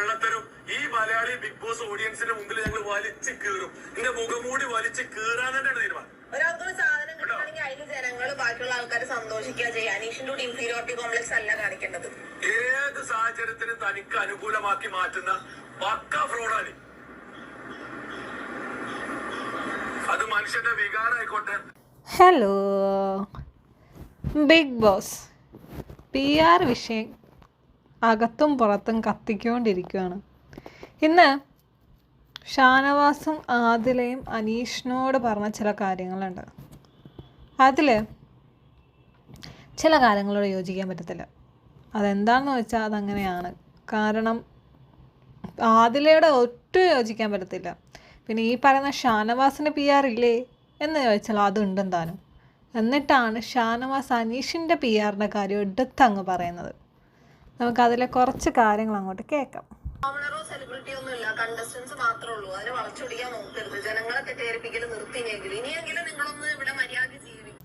കള്ളത്തരും ഈ Malayali big boss ഓഡിയൻസിന്റെ മുമ്പിൽ ഞങ്ങൾ വലിച്ച് കീറും. എന്റെ മുഖമൂടി വലിച്ച് കീറാൻ തന്നെയാണ് തീരുമാനം. ഒരാൾക്കൊരു സാധനം കിട്ടുകയാണെങ്കിൽ അതിന് ജനങ്ങൾ ബാക്കിയുള്ള ആൾക്കാരെ സന്തോഷിക്കുക ചെയ്യുക. അനീഷിന്റെ ഒരു ഇൻഫീരിയോറിറ്റി കോംപ്ലക്സ് അല്ല കാണിക്കേണ്ടത്. ഏത് സാഹചര്യത്തിനും തനിക്ക് അനുകൂലമാക്കി മാറ്റുന്ന പക്ക ഫ്രോഡാണ്. അത് മനുഷ്യന്റെ വികാരമായിക്കോട്ടെ. Hello Big Boss P R വിഷയം അകത്തും പുറത്തും കത്തിക്കൊണ്ടിരിക്കുകയാണ് ഇന്ന് ഷാനവാസും ആദിലയും അനീഷിനോട് പറഞ്ഞ ചില കാര്യങ്ങളുണ്ട്. അതിൽ ചില കാര്യങ്ങളോട് യോജിക്കാൻ പറ്റത്തില്ല. അതെന്താണെന്ന് വെച്ചാൽ അതങ്ങനെയാണ്. കാരണം ആദിലയുടെ ഒട്ടും യോജിക്കാൻ പറ്റത്തില്ല. പിന്നെ ഈ പറയുന്ന ഷാനവാസിന് പി ആർ ഇല്ലേ എന്ന് ചോദിച്ചാൽ അതുണ്ടെന്താനും. എന്നിട്ടാണ് ഷാനവാസ് അനീഷിന്റെ പി ആറിന്റെ കാര്യം എടുത്തങ്ങ് പറയുന്നത്. നമുക്കതിലെ കുറച്ച് കാര്യങ്ങൾ അങ്ങോട്ട് കേൾക്കാം. ഓണറോ സെലിബ്രിറ്റി ഒന്നും ഇല്ല. കണ്ടസ്റ്റൻസ് മാത്രമേ ഉള്ളൂ. അതിനെ വളച്ചൊടിക്കാൻ നോക്കരുത്. ജനങ്ങളെ തെറ്റേരിപ്പിക്കൽ നിർത്തിയെങ്കിൽ ഇനിയെങ്കിലും നിങ്ങളൊന്ന് ഇവിടെ മര്യാദ ജീവിക്കും.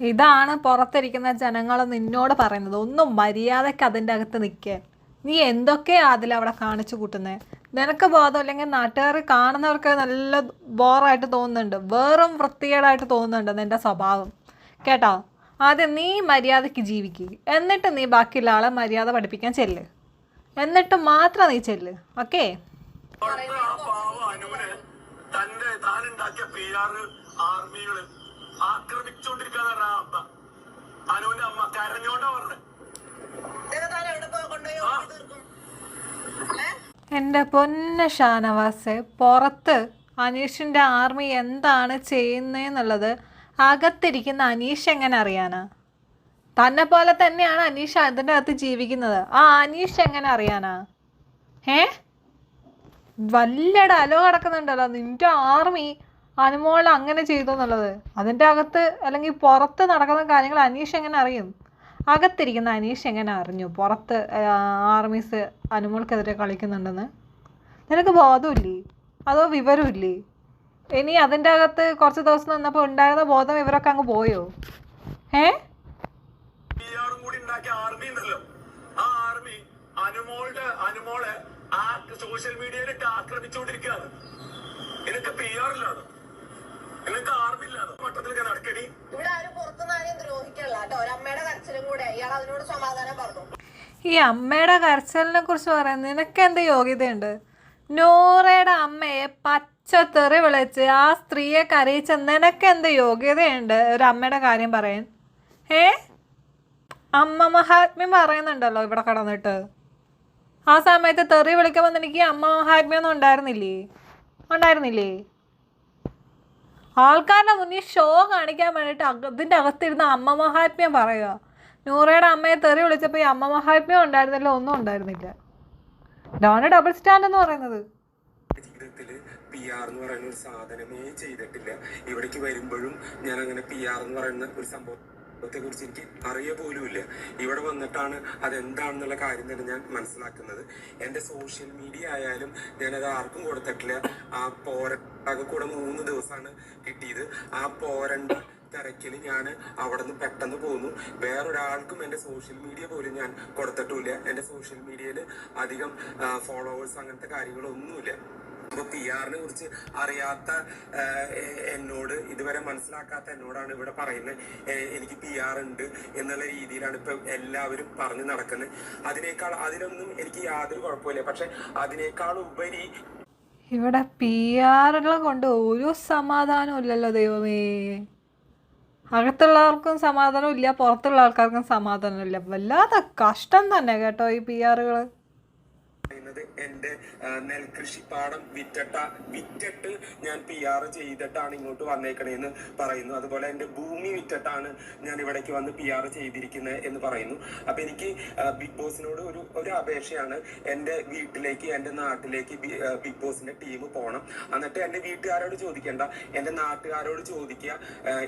ഇതാണ് പുറത്തിരിക്കുന്ന ജനങ്ങൾ നിന്നോട് പറയുന്നത്. ഒന്നും മര്യാദയ്ക്ക് അതിന്റെ അകത്ത് നിൽക്കുക നീ എന്തൊക്കെയാ അതിൽ അവിടെ കാണിച്ചു കൂട്ടുന്നത് നിനക്ക് ബോധം അല്ലെങ്കിൽ നാട്ടുകാർ കാണുന്നവർക്ക് നല്ല ബോറായിട്ട് തോന്നുന്നുണ്ട്. വെറും വൃത്തികേടായിട്ട് തോന്നുന്നുണ്ട് നിന്റെ സ്വഭാവം. കേട്ടോ? ആദ്യം നീ മര്യാദയ്ക്ക് ജീവിക്കുക എന്നിട്ട് നീ ബാക്കിയുള്ള ആളെ മര്യാദ പഠിപ്പിക്കാൻ ചെല്ല്. എന്നിട്ട് മാത്രം നീ ചെല്ല്. ഓക്കെ? എന്റെ തന്റെ താനുണ്ടാക്കിയ പി ആർ ആർമികൾ അമ്മ. അനുവിന്റെ അമ്മ കരഞ്ഞോണ്ടാ പറഞ്ഞത്? എന്റെ പൊന്ന ഷാനവാസ് പുറത്ത് അനീഷിന്റെ ആർമി എന്താണ് ചെയ്യുന്നതെന്നുള്ളത് അകത്തിരിക്കുന്ന അനീഷ് എങ്ങനെ അറിയാനാ? തന്നെ പോലെ തന്നെയാണ് അനീഷ് അതിന്റെ അകത്ത് ജീവിക്കുന്നത്. ആ അനീഷ് എങ്ങനെ അറിയാനാ? ഏ വല്ല ഡലോ കിടക്കുന്നുണ്ടല്ലോ. നിന്റെ ആർമി അനുമോൾ അങ്ങനെ ചെയ്തു എന്നുള്ളത്. അതിന്റെ അകത്ത് അല്ലെങ്കിൽ പുറത്ത് നടക്കുന്ന കാര്യങ്ങൾ അനീഷ് എങ്ങനെ അറിയും? അകത്തിരിക്കുന്ന അനീഷ് എങ്ങനെ അറിഞ്ഞു? പുറത്ത് ആർമീസ് അനുമോൾക്കെതിരെ കളിക്കുന്നുണ്ടെന്ന്? നിനക്ക് ബോധമില്ലേ? അതോ വിവരമില്ലേ? ഇനി അതിന്റെ അകത്ത് കുറച്ച് ദിവസം നിന്നപ്പോൾ ഉണ്ടായിരുന്ന ബോധം ഇവരൊക്കെ അങ്ങ് പോയോ? ഏ പി ആറും ആർമി ഉണ്ടല്ലോ. ആ ആർമി അനുമോളുടെ അനുമോളെ ആ സോഷ്യൽ മീഡിയയിലിട്ട് ആക്രമിച്ചുകൊണ്ടിരിക്കുകയാണ്. നിനക്ക് പി നിനക്ക് ഇവിടെ ആരും പുറത്തുനിന്ന് ആരെയും ദ്രോഹിക്കല്ല കേട്ടോ. ഒരമ്മയുടെ കരച്ചിലും കൂടെ. ഇയാൾ അതിനോട് സമാധാനം പറഞ്ഞു. ഈ അമ്മയുടെ കരച്ചലിനെ കുറിച്ച് പറയാൻ നിനക്ക് എന്ത് യോഗ്യതയുണ്ട്? നോറയുടെ അമ്മയെ പച്ചത്തെറി വിളിച്ച് ആ സ്ത്രീയെ കരയിച്ച നിനക്ക് എന്ത് യോഗ്യതയുണ്ട്? ഒരു അമ്മയുടെ കാര്യം പറയാൻ ഏ അമ്മ മഹാത്മ്യം പറയുന്നുണ്ടല്ലോ ഇവിടെ കടന്നിട്ട്. ആ സമയത്ത് തെറി വിളിക്കുമ്പോൾ എനിക്ക് അമ്മ മഹാത്മ്യൊന്നും ഉണ്ടായിരുന്നില്ലേ? ഉണ്ടായിരുന്നില്ലേ? ആൾക്കാരുടെ മുന്നിൽ ഷോ കാണിക്കാൻ വേണ്ടിയിട്ട് അതിന്റെ അകത്തിരുന്ന് അമ്മ മഹാത്മ്യം പറയുക. നൂറയുടെ അമ്മയെ തെറി വിളിച്ചപ്പോൾ ഈ അമ്മ മഹാത്മ്യം ഉണ്ടായിരുന്നില്ല ഒന്നും ഉണ്ടായിരുന്നില്ല. ഇതാണ് ഡബിൾ സ്റ്റാൻഡ് എന്ന് പറയുന്നത്. ജീവിതത്തിൽ പി ആർ എന്ന് പറയുന്ന ഒരു സാധനമേ ചെയ്തിട്ടില്ല. ഇവിടേക്ക് വരുമ്പോഴും ഞാൻ അങ്ങനെ പി ആർ എന്ന് പറയുന്ന ഒരു സംഭവത്തെ കുറിച്ച് എനിക്ക് അറിയ പോലുമില്ല. ഇവിടെ വന്നിട്ടാണ് അതെന്താണെന്നുള്ള കാര്യം തന്നെ ഞാൻ മനസ്സിലാക്കുന്നത്. എന്റെ സോഷ്യൽ മീഡിയ ആയാലും ഞാനത് ആർക്കും കൊടുത്തിട്ടില്ല. ആ പോര കൂടെ മൂന്ന് ദിവസമാണ് കിട്ടിയത്. ആ പോരണ്ട തിരക്കിൽ ഞാൻ അവിടെ നിന്ന് പെട്ടെന്ന് പോന്നു. വേറൊരാൾക്കും എന്റെ സോഷ്യൽ മീഡിയ പോലും ഞാൻ കൊടുത്തിട്ടില്ല എന്റെ സോഷ്യൽ മീഡിയയിൽ അധികം ഫോളോവേഴ്സ് അങ്ങനത്തെ കാര്യങ്ങളൊന്നുമില്ല. അപ്പൊ പി ആറിനെ കുറിച്ച് അറിയാത്ത എന്നോട് ഇതുവരെ മനസ്സിലാക്കാത്ത എന്നോടാണ് ഇവിടെ പറയുന്നത്. എനിക്ക് പി ആർ ഉണ്ട് എന്നുള്ള രീതിയിലാണ് ഇപ്പൊ എല്ലാവരും പറഞ്ഞു നടക്കുന്നത്. അതിനേക്കാൾ അതിനൊന്നും എനിക്ക് യാതൊരു കുഴപ്പമില്ല പക്ഷെ അതിനേക്കാൾ ഉപരി ഇവിടെ പി ആറുകളെ കൊണ്ട് ഒരു സമാധാനവും ഇല്ലല്ലോ ദൈവമേ. അകത്തുള്ളവർക്കും സമാധാനം ഇല്ല പുറത്തുള്ള ആൾക്കാർക്കും സമാധാനം ഇല്ല. വല്ലാത്ത കഷ്ടം തന്നെ കേട്ടോ ഈ പി ആറുകൾ എന്റെ ആ, നെൽകൃഷിപ്പാടം വിറ്റട്ട വിറ്റിട്ട് ഞാൻ പി ആർ ചെയ്തിട്ടാണ് ഇങ്ങോട്ട് വന്നേക്കണേന്ന് പറയുന്നു. അതുപോലെ എന്റെ ഭൂമി വിറ്റട്ടാണ് ഞാൻ ഇവിടേക്ക് വന്ന് പി ആർ ചെയ്തിരിക്കുന്നത് എന്ന് പറയുന്നു. അപ്പൊ എനിക്ക് ബിഗ് ബോസിനോട് ഒരു ഒരു അപേക്ഷയാണ് എന്റെ വീട്ടിലേക്ക് എന്റെ നാട്ടിലേക്ക് ബിഗ് ബോസിന്റെ ടീം പോകണം എന്നിട്ട് എന്റെ വീട്ടുകാരോട് ചോദിക്കേണ്ട. എന്റെ നാട്ടുകാരോട് ചോദിക്കുക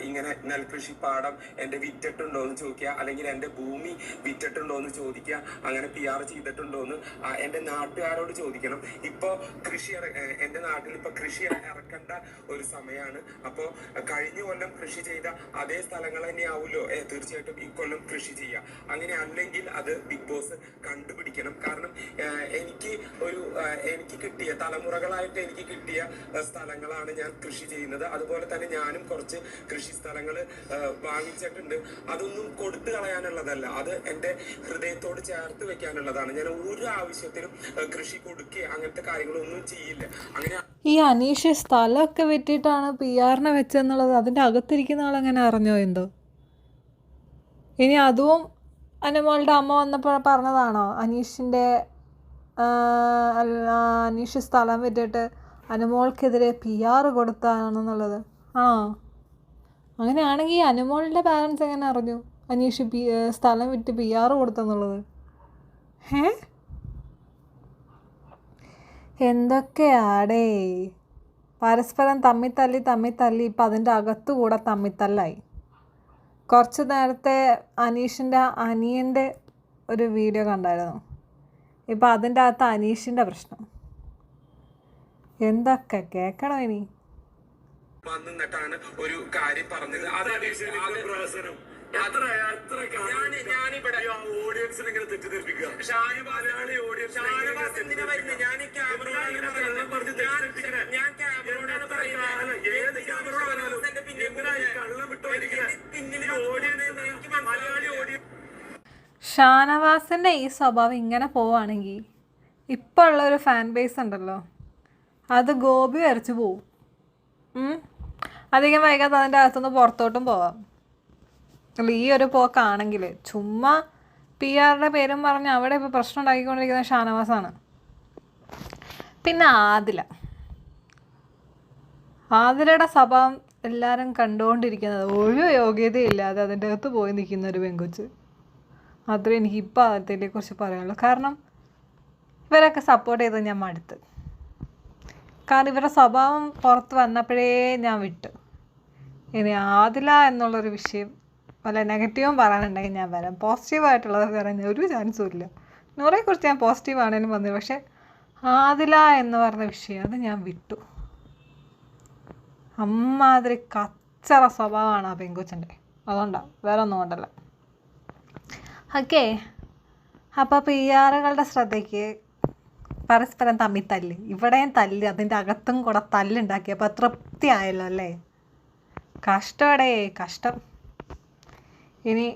ഇങ്ങനെ നെൽകൃഷിപ്പാടം എന്റെ വിറ്റിട്ടുണ്ടോ എന്ന് ചോദിക്കുക അല്ലെങ്കിൽ എന്റെ ഭൂമി വിറ്റിട്ടുണ്ടോ എന്ന് ചോദിക്കുക അങ്ങനെ പി ആർ ചെയ്തിട്ടുണ്ടോ എന്ന് എന്റെ എന്റെ നാട്ടുകാർ നാട്ടുകാരോട് ചോദിക്കണം. ഇപ്പൊ കൃഷി എന്റെ നാട്ടിൽ ഇപ്പൊ കൃഷി ഇറക്കേണ്ട ഒരു സമയമാണ് അപ്പോ കഴിഞ്ഞ കൊല്ലം കൃഷി ചെയ്ത അതേ സ്ഥലങ്ങൾ തന്നെ ആവുമല്ലോ തീർച്ചയായിട്ടും ഇക്കൊല്ലം കൃഷി ചെയ്യുക അങ്ങനെ അല്ലെങ്കിൽ അത് ബിഗ് ബോസ് കണ്ടുപിടിക്കണം. കാരണം എനിക്ക് ഒരു എനിക്ക് കിട്ടിയ തലമുറകളായിട്ട് എനിക്ക് കിട്ടിയ സ്ഥലങ്ങളാണ് ഞാൻ കൃഷി ചെയ്യുന്നത്. അതുപോലെ തന്നെ ഞാനും കുറച്ച് കൃഷി സ്ഥലങ്ങൾ വാങ്ങിച്ചിട്ടുണ്ട്. അതൊന്നും കൊടുത്തു കളയാനുള്ളതല്ല. അത് എന്റെ ഹൃദയത്തോട് ചേർത്ത് വെക്കാനുള്ളതാണ്. ഞാൻ ഒരു ആവശ്യത്തിനും കൃഷി കൊടുക്കുക അങ്ങനത്തെ കാര്യങ്ങളൊന്നും ചെയ്യില്ല. അങ്ങനെ ഈ അനീഷ് സ്ഥലമൊക്കെ വെട്ടിയിട്ടാണ് പി ആറിനെ വെച്ചെന്നുള്ളത് അതിന്റെ അകത്തിരിക്കുന്ന ആളെങ്ങനെ അറിഞ്ഞോ എന്തോ? ഇനി അതും അനുമോളുടെ അമ്മ വന്നപ്പോൾ പറഞ്ഞതാണോ? അനീഷിന്റെ അനീഷ് സ്ഥലം വിറ്റിട്ട് അനുമോൾക്കെതിരെ പി ആർ കൊടുത്താണെന്നുള്ളത്. ആണോ അങ്ങനെയാണെങ്കിൽ അനുമോളുടെ പാരൻസ് എങ്ങനെ അറിഞ്ഞു? അനീഷ് പി സ്ഥലം വിറ്റ് പി ആർ കൊടുത്തെന്നുള്ളത്. ഏ എന്തൊക്കെയാടേ? പരസ്പരം തമ്മി തല്ലി തമ്മി തല്ലി ഇപ്പം അതിന്റെ അകത്തുകൂടെ തമ്മിത്തല്ലായി കുറച്ച് നേരത്തെ അനീഷിന്റെ അനിയന്റെ ഒരു വീഡിയോ കണ്ടായിരുന്നു. ഇപ്പം അതിന്റെ അകത്ത് അനീഷിന്റെ പ്രശ്നം. എന്തൊക്കെ കേൾക്കണോ ഇനി? വന്നിട്ടാണ് നിന്നിട്ടാണ് ഒരു കാര്യം പറഞ്ഞത്. ഞാനിവിടെ- ഓഡിയൻസിനെ ഇങ്ങനെ തെറ്റിദ്ധരിപ്പിക്കുക. ഷാനവാസ് മലയാളി ഷാനവാസിന്റെ ഈ സ്വഭാവം ഇങ്ങനെ പോവുകയാണെങ്കിൽ ഇപ്പോൾ ഉള്ളൊരു ഫാൻ ബേസ് ഉണ്ടല്ലോ. അത് ഗോപി വരച്ച് പോവും. അധികം വൈകാതെ അതിന്റെ അകത്തുനിന്ന് പുറത്തോട്ടും പോവാം. അല്ല ഈ ഒരു പോക്കാണെങ്കിൽ ചുമ്മാ പി ആറുടെ പേരും പറഞ്ഞ് അവിടെ ഇപ്പോൾ പ്രശ്നം ഉണ്ടാക്കിക്കൊണ്ടിരിക്കുന്ന ഷാനവാസാണ്. പിന്നെ ആദില. ആതിരയുടെ സ്വഭാവം എല്ലാവരും കണ്ടുകൊണ്ടിരിക്കുന്നത് ഒരു യോഗ്യതയില്ലാതെ അതിന്റെ അകത്ത് പോയി നിൽക്കുന്ന ഒരു പെങ്കൊച്ച്. മാത്രമേ എനിക്ക് ഇപ്പോൾ അതിനെ കുറിച്ച് പറയാനുള്ളൂ. കാരണം ഇവരൊക്കെ സപ്പോർട്ട് ചെയ്ത് ഞാൻ മടുത്ത്. കാരണം ഇവരുടെ സ്വഭാവം പുറത്ത് വന്നപ്പോഴേ ഞാൻ വിട്ടു. ഇനി ആദില എന്നുള്ളൊരു വിഷയം വല്ല നെഗറ്റീവും പറയാനുണ്ടെങ്കിൽ ഞാൻ വരാം. പോസിറ്റീവായിട്ടുള്ളത് പറയാൻ ഒരു ചാൻസും ഇല്ല. നൂറെക്കുറിച്ച് ഞാൻ പോസിറ്റീവ് ആണേലും വന്നത് പക്ഷേ ആദില എന്ന് പറഞ്ഞ വിഷയം അത് ഞാൻ വിട്ടു. അമ്മാതിരി കച്ചറ സ്വഭാവമാണ് ആ പെങ്കുച്ചന്റെ. അതുകൊണ്ടാണ് വേറെ ഒന്നും കൊണ്ടല്ല. ഓക്കെ അപ്പോൾ പി ആറുകളുടെ ശ്രദ്ധയ്ക്ക് പരസ്പരം തമ്മിൽ തല്ല്. ഇവിടെയും തല്ല് അതിന്റെ അകത്തും കൂടെ തല്ലുണ്ടാക്കിയപ്പോൾ തൃപ്തിയായല്ലോ അല്ലേ? കഷ്ടമടേ കഷ്ടം. ഇനി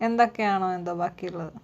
എന്തൊക്കെയാണോ എന്തോ ബാക്കിയുള്ളത്?